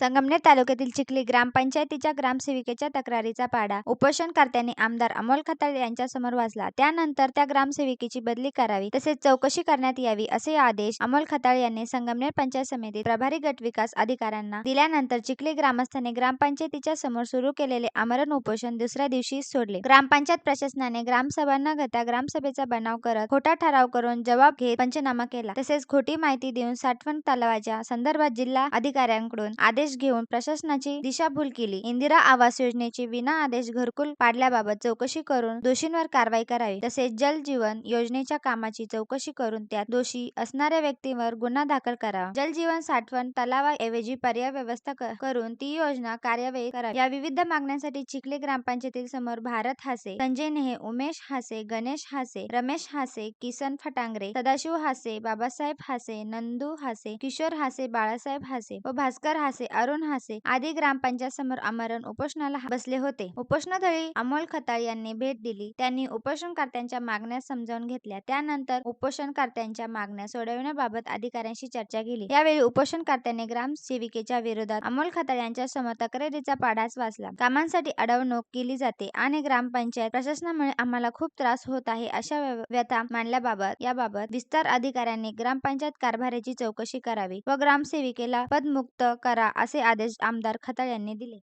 संगमनेर तालुक्यातील चिखली ग्रामपंचायतीच्या ग्रामसेविकेच्या तक्रारीचा पाडा. उपोषणकर्त्यांनी आमदार अमोल खताळ यांच्यासमोर वाचला त्यानंतर त्या ग्रामसेविकेची बदली करावी तसेच चौकशी करण्यात यावी असे आदेश अमोल खताळ यांनी संगमनेर पंचायत समितीत प्रभारी गट विकास अधिकाऱ्यांना दिल्यानंतर चिखली ग्रामस्थांनी ग्रामपंचायतीच्या समोर सुरू केलेले आमरण उपोषण दुसऱ्या दिवशी सोडले. ग्रामपंचायत प्रशासनाने ग्रामसभा न घेता ग्रामसभेचा बनाव करत खोटा ठराव करून जबाब घेत पंचनामा केला. तसेच खोटी माहिती देऊन साठवण तलावाच्या संदर्भात जिल्हा अधिकाऱ्यांकडून आदेश घेऊन प्रशासनाची दिशाभूल केली. इंदिरा आवास योजनेची विना आदेश घरकुल पाडल्याबाबत चौकशी करून दोषींवर कारवाई करावी. तसेच जल जीवन योजनेच्या कामाची चौकशी करून त्यात दोषी असणाऱ्या व्यक्तीवर गुन्हा दाखल करावा. जल जीवन साठवण तलावाऐवजी पर्याय व्यवस्था करून ती योजना कार्यवाही करावी. या विविध मागण्यांसाठी चिखले ग्रामपंचायती समोर भारत हासे संजय नेहे उमेश हासे गणेश हासे रमेश हासे किसन फटांगरे सदाशिव हासे बाबासाहेब हासे नंदू हासे किशोर हासे बाळासाहेब हासे व भास्कर हासे अरुण हासे आदी ग्रामपंचायत समोर आमरण उपोषणाला बसले होते. उपोषणस्थळी अमोल खताळ यांनी भेट दिली. त्यांनी उपोषणकर्त्यांच्या मागण्या समजावून घेतल्या. त्यानंतर उपोषणकर्त्यांच्या मागण्या सोडविण्याबाबत अधिकाऱ्यांशी चर्चा केली. यावेळी उपोषणकर्त्यांनी ग्रामसेविकेच्या विरोधात अमोल खताळ यांच्या समोर तक्रारीचा पाढाच वाचला. कामांसाठी अडवणूक केली जाते आणि ग्रामपंचायत प्रशासनामुळे आम्हाला खूप त्रास होत आहे अशा व्यथा मांडल्याबाबत याबाबत विस्तार अधिकाऱ्यांनी ग्रामपंचायत कारभाराची चौकशी करावी व ग्रामसेविकेला पदमुक्त करा असे आदेश आमदार खताळ यांनी दिले.